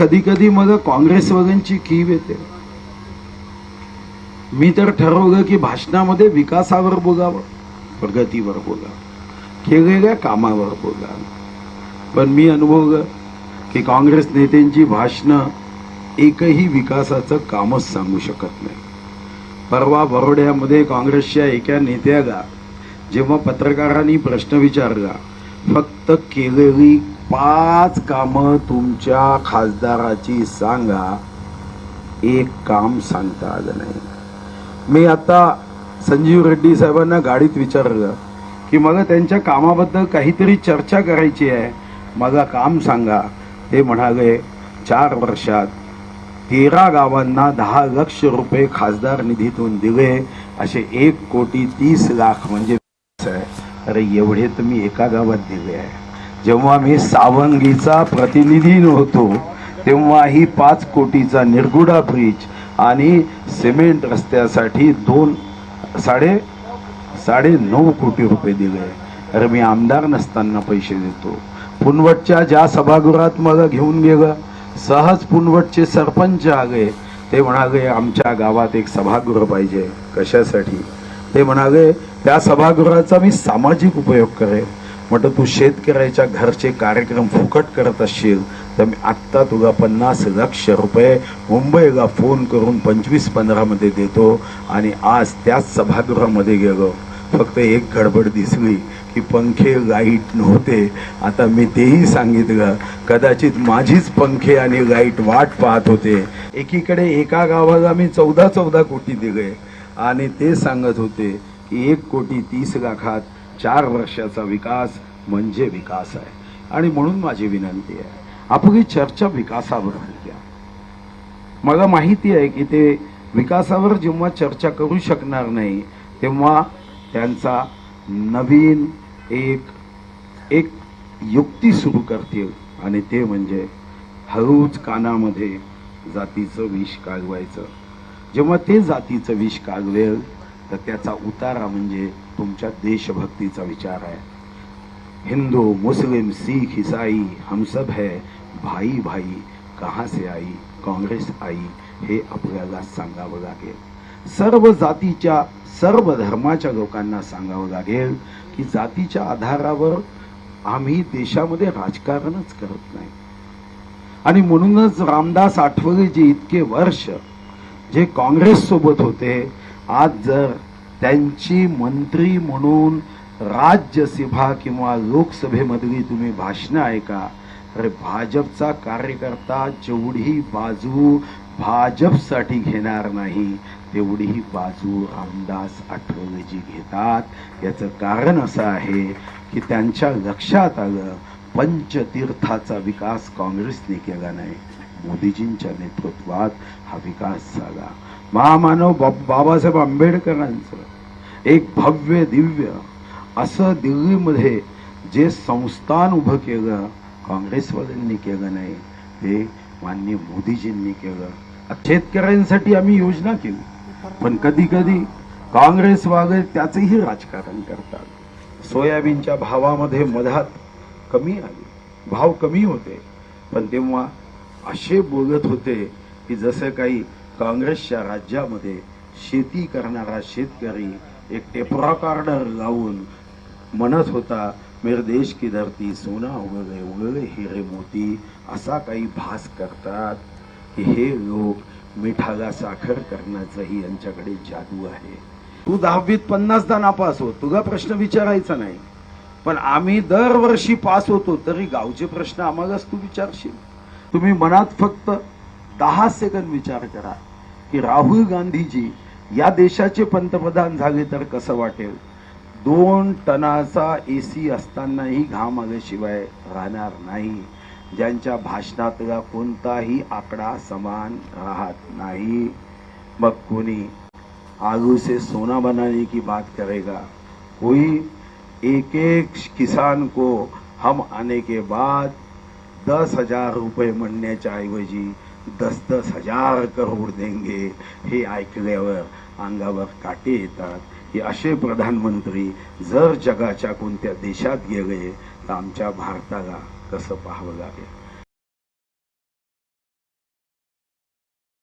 कधी कधी मला काँग्रेसवाल्यांची कीव येते. मी तर ठरवलं की भाषणामध्ये विकासावर बोलावं प्रगतीवर बोला केलेल्या कामावर बोला पण मी अनुभवलं की काँग्रेस नेत्यांची भाषणं एकही विकासाचं कामच सांगू शकत नाही. परवा बरोड्यामध्ये काँग्रेसच्या एका नेत्याला जेव्हा पत्रकारांनी प्रश्न विचारला फक्त केलेली पाच कामं तुमच्या खासदाराची सांगा. एक काम सांगता आलं नाही. मी आता संजीव रेड्डी साहेबांना गाडीत विचारलं की मला त्यांच्या कामाबद्दल काहीतरी चर्चा करायची आहे. माझा काम सांगा. ते म्हणाले चार वर्षात तेरा गावांना दहा लक्ष रुपये खासदार निधीतून दिले. असे एक कोटी तीस लाख म्हणजे अरे एवढे तर मी एका गावात दिले आहे. जेव्हा मी सावंगीचा प्रतिनिधी नव्हतो तेव्हा ही पाच कोटीचा निरगुडा ब्रिज आणि सिमेंट रस्त्यासाठी दोन साडे साडे नऊ कोटी रुपये दिले. अरे मी आमदार नसताना पैसे देतो. पुनवटच्या ज्या सभागृहात मला घेऊन गेलं सहज पुनवटचे सरपंच आले. ते म्हणाले आमच्या गावात एक सभागृह पाहिजे. कशासाठी? ते म्हणाले त्या सभागृहाचा मी सामाजिक उपयोग करेन. म्हटलं तू शेतकऱ्याच्या घरचे कार्यक्रम फुकट करत असशील तर मी आत्ता तुला पन्नास लक्ष रुपये मुंबईला फोन करून पंचवीस पंधरामध्ये देतो आणि आज त्याच सभागृहामध्ये गेलो. फक्त एक गडबड दिसली की पंखे लाइट नव्हते. आता मी तेही सांगितलं कदाचित माझीच पंखे आणि लाइट वाट पाहत होते. एकीकडे एका गावाला मी चौदा चौदा कोटी दिले आणि ते सांगत होते की एक कोटी तीस लाखात चार वर्षाचा विकास म्हणजे विकास आहे. आणि म्हणून माझी विनंती आहे आपली चर्चा विकासावर घ्या मला माहिती आहे की ते विकासावर जेव्हा चर्चा करू शकणार नाही तेव्हा त्यांचा नवीन एक एक युक्ती सुरू करतील. आणि ते म्हणजे हळूच कानामध्ये जातीचं विष कागवायचं जेव्हा ते जातीचं विष कागवेल तर त्याचा उतारा म्हणजे तुमच्या देशभक्तीचा विचार आहे. हिंदू मुस्लिम सीख ईसाई हम सब है भाई भाई कहाँ से आई? काँग्रेस आई हे आपल्याला सांगावं लागेल. सर्व जातीच्या सर्व धर्माच्या लोकांना सांगावं लागेल की जातीच्या आधारावर आम्ही देशामध्ये राजकारणच करत नाही. आणि म्हणूनच रामदास आठवले जे इतके वर्ष जे काँग्रेस सोबत होते आज जर त्यांची मंत्री म्हणून राज्यसभा किंवा लोकसभेमधली तुम्ही भाषणं ऐका अरे भाजपचा कार्यकर्ता जेवढी बाजू भाजपसाठी घेणार नाही तेवढी बाजू रामदास आठवलेजी घेतात. याचं कारण असं आहे की त्यांच्या लक्षात आलं पंचतीर्थाचा विकास काँग्रेसने केला नाही. मोदीजींच्या नेतृत्वात हा विकास झाला. महामानव बा- बाबासाहेब आंबेडकरांचं एक भव्य दिव्य असं दिल्लीमध्ये जे संस्थान उभं केलं काँग्रेसवाल्यांनी केलं नाही ते मान्य मोदीजींनी केलं. शेतकऱ्यांसाठी आम्ही योजना केली. पण कधी कधी काँग्रेसवाले त्याचंही राजकारण करतात. सोयाबीनच्या भावामध्ये मधात कमी आली. भाव कमी होते. पण तेव्हा असे बोलत होते की जसं काही काँग्रेसच्या राज्यामध्ये शेती करणारा शेतकरी एक टेपरा कार्डर लावून म्हणत होता मेरे देश की धरती सोना उगले उगले हिरे मोती. असा काही भास करतात की हे लोक मिठाला साखर करण्याचंही यांच्याकडे जादू आहे. तू दहावीत पन्नासदा नापास हो तुझा प्रश्न विचारायचा नाही. पण आम्ही दरवर्षी पास होतो तरी गावचे प्रश्न आम्हालाच तू विचारशील. तुम्ही मनात फक्त दहा सेकंद विचार करा. की राहुल गांधीजी या देशाचे पंतप्रधान झाले तर कसं वाटेल? दोन टनाचा एसी असतानाही घाम आल्याशिवाय राहणार नाही. ज्यांच्या भाषणातला कोणताही आकडा समान राहत नाही. मग कोणी? आलू से सोना बनाने की बात करेगा? कोई? एक एक किसान को हम आने के बाद दस हजार रुपये म्हणण्याच्या ऐवजी दस दस हजार करोड देंगे. हे ऐकल्यावर अंगावर काटे येतात. की असे प्रधानमंत्री जर जगाच्या कोणत्या देशात गेले तर आमच्या भारताला कसं पाहावं लागेल?